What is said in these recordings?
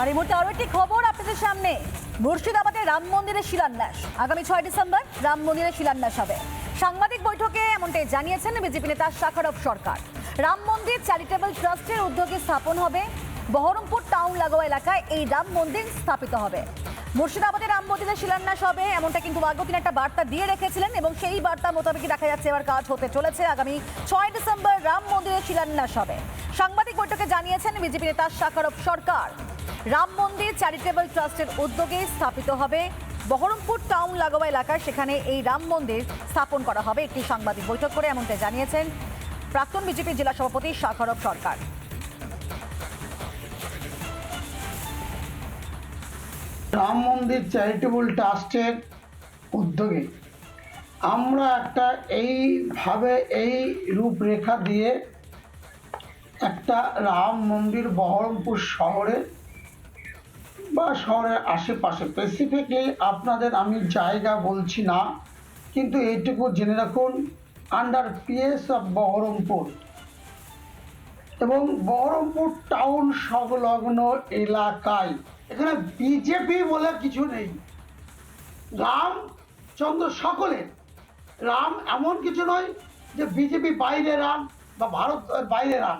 আর এই মুহূর্তে আরও একটি খবর আপনাদের সামনে। মুর্শিদাবাদে রাম মন্দিরের শিলান্যাস। আগামী ছয় ডিসেম্বর রাম মন্দিরের শিলান্যাস হবে। সাংবাদিক বৈঠকে এমনটাই জানিয়েছেন বিজেপি নেতা শাখারব সরকার। রাম মন্দির চ্যারিটেবল ট্রাস্টের উদ্যোগে স্থাপন হবে। বহরমপুর টাউন লাগোয়া এলাকায় এই রাম মন্দির স্থাপিত হবে। মুর্শিদাবাদে রাম মন্দিরের শিলান্যাস হবে, এমনটা কিন্তু আগেও তিনি একটা বার্তা দিয়ে রেখেছিলেন এবং সেই বার্তা মোতাবেকই দেখা যাচ্ছে এবার কাজ হতে চলেছে। আগামী ছয় ডিসেম্বর রাম মন্দিরের শিলান্যাস হবে। সাংবাদিক বৈঠকে জানিয়েছেন বিজেপি নেতা শাখারব সরকার। রাম মন্দির চ্যারিটেবল ট্রাস্টের উদ্যোগে স্থাপিত হবে। বহরমপুর টাউন লাগোয়া এলাকায় সেখানে এই রাম মন্দির স্থাপন করা হবে। একটি সাংবাদিক বৈঠক করে এমনটা জানিয়েছেন প্রাক্তন বিজেপি জেলা সভাপতি শাখারব সরকার। রাম মন্দির চ্যারিটেবল ট্রাস্টের উদ্যোগে আমরা একটা এইভাবে এই রূপরেখা দিয়ে একটা রাম মন্দির বহরমপুর শহরে বা শহরের আশেপাশে স্পেসিফিকলি আপনাদের আমি জায়গা বলছি না, কিন্তু এইটুকু জেনে রাখুন আন্ডার পিএস অফ বহরমপুর। এবং বহরমপুর টাউন সংলগ্ন এলাকায় এখানে বিজেপি বলে কিছু নেই। রামচন্দ্র সকলের রাম এমন কিছু নয় যে বিজেপি বাইরে রাম বা ভারত বাইরে রাম।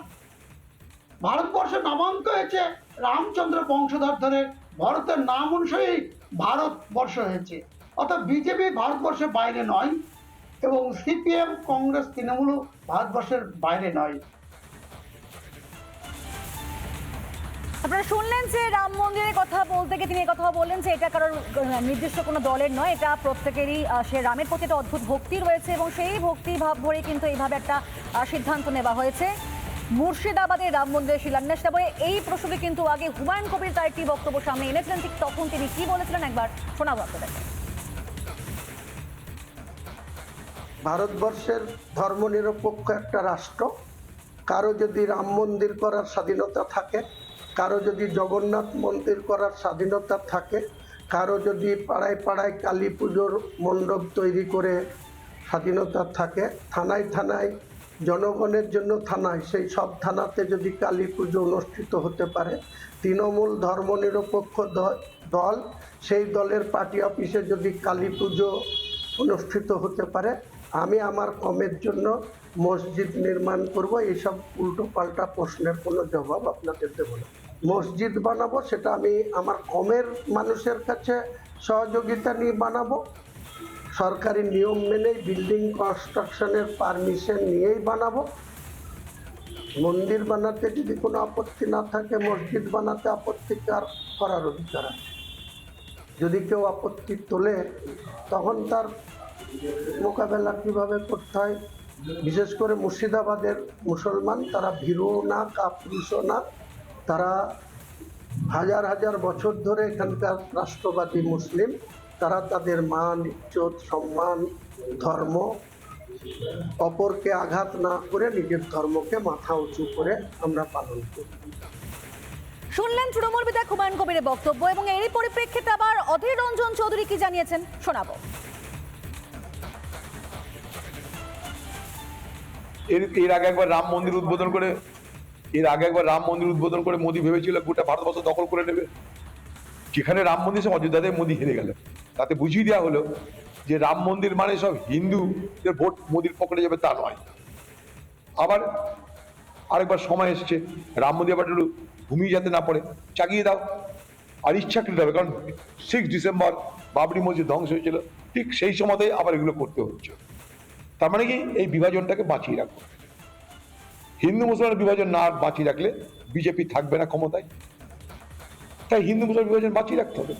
ভারতবর্ষে নামাঙ্ক হয়েছে রামচন্দ্র বংশধর ধরে। ভারতের নাম অনুসারে ভারতবর্ষ হয়েছে। অর্থাৎ বিজেপি ভারতবর্ষের বাইরে নয় এবং সিপিএম, কংগ্রেস, তৃণমূলও ভারতবর্ষের বাইরে নয়। আপনারা শুনলেন যে রাম মন্দিরের কথা বলতে গিয়ে তিনি কথা বললেন যে এটা কারোর নির্দিষ্ট কোনো দলের নয়, এটা প্রত্যেকেরই সে রামের প্রতি একটা অদ্ভুত ভক্তি রয়েছে এবং সেই ভক্তি ভাব ভরে কিন্তু এইভাবে একটা সিদ্ধান্ত নেওয়া হয়েছে। মুর্শিদাবাদে রাম মন্দিরের শিলান্যাস তবে এই প্রসঙ্গে কিন্তু আগে হুমায়ুন কবির তার একটি বক্তব্য সামনে এনেছিলেন, ঠিক তখন তিনি কি বলেছিলেন একবার শোনাবো আপনাদের। ভারতবর্ষের ধর্মনিরপেক্ষ একটা রাষ্ট্র, কারও যদি রাম মন্দির করার স্বাধীনতা থাকে কারও যদি জগন্নাথ মন্দির করার স্বাধীনতা থাকে, কারও যদি পাড়ায় পাড়ায় কালী পুজোর মণ্ডপ তৈরি করে স্বাধীনতা থাকে, থানায় থানায়, জনগণের জন্য থানায়, সেই সব থানাতে যদি কালী পুজো অনুষ্ঠিত হতে পারে, তৃণমূল ধর্মনিরপেক্ষ দল, সেই দলের পার্টি অফিসে যদি কালী পুজো অনুষ্ঠিত হতে পারে, আমি আমার কমের জন্য মসজিদ নির্মাণ করব। এইসব উল্টো পাল্টা প্রশ্নের কোনো জবাব আপনাদের দেবো না। মসজিদ বানাবো, সেটা আমি আমার কমের মানুষের কাছে সহযোগিতা নিয়ে বানাবো। সরকারি নিয়ম মেনেই বিল্ডিং কনস্ট্রাকশনের পারমিশন নিয়েই বানাবো। মন্দির বানাতে যদি কোনো আপত্তি না থাকে, মসজিদ বানাতে আপত্তি কার করার অধিকার আছে? যদি কেউ আপত্তি তোলে, তখন তার মোকাবেলা কীভাবে করতে হয়? বিশেষ করে মুর্শিদাবাদের মুসলমান, তারা ভীরু না কাপুরুষও না। তারা হাজার হাজার বছর ধরে এখানকার রাষ্ট্রবাদী মুসলিম তারা তাদের মান ইজ্জত সম্মান ধর্ম অপরকে আঘাত না করে নিজের ধর্মকে মাথা উঁচু করে আমরা পালন করি। শুনলেন তৃণমূল বিধায়ক হুমায়ুন কবিরের বক্তব্য এবং এরই পরিপ্রেক্ষিতে আবার অধীর রঞ্জন চৌধুরী কি জানিয়েছেন শোনাবো। এর এর আগে একবার রাম মন্দির উদ্বোধন করে এর আগে একবার রাম মন্দির উদ্বোধন করে মোদী ভেবেছিল গোটা ভারতবর্ষ দখল করে নেবে। যেখানে রাম মন্দির সে অযোধ্যাতে মোদী হেরে গেল। তাতে বুঝিয়ে দেওয়া হলো যে রাম মন্দির মানে সব হিন্দুদের ভোট মোদির পকেটে যাবে তা নয়। আবার আরেকবার সময় এসছে, রাম মন্দির আবার একটু ঘুমিয়ে যাতে না পড়ে, চাগিয়ে দাও। আর ইচ্ছাকৃত হবে? কারণ সিক্স ডিসেম্বর বাবরি মসজিদ ধ্বংস হয়েছিল। ঠিক সেই সময়তেই আবার এগুলো করতে হচ্ছে। তার মানে কি? এই বিভাজনটাকে বাঁচিয়ে রাখব হিন্দু মুসলমানের বিভাজন না বাঁচিয়ে রাখলে বিজেপি থাকবে না ক্ষমতায়। তাই হিন্দু মুসলমান বিভাজন বাঁচিয়ে রাখতে হবে।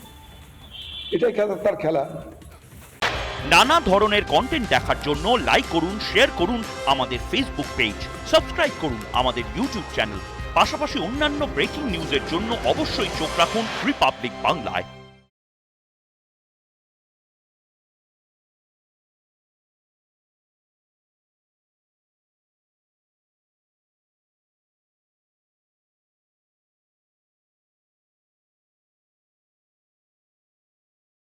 এটাই খেলা, তার খেলা। নানা ধরনের কন্টেন্ট দেখার জন্য লাইক করুন শেয়ার করুন আমাদের ফেসবুক পেজ সাবস্ক্রাইব করুন আমাদের ইউটিউব চ্যানেল পাশাপাশি অন্যান্য ব্রেকিং নিউজের জন্য অবশ্যই চোখ রাখুন রিপাবলিক বাংলায়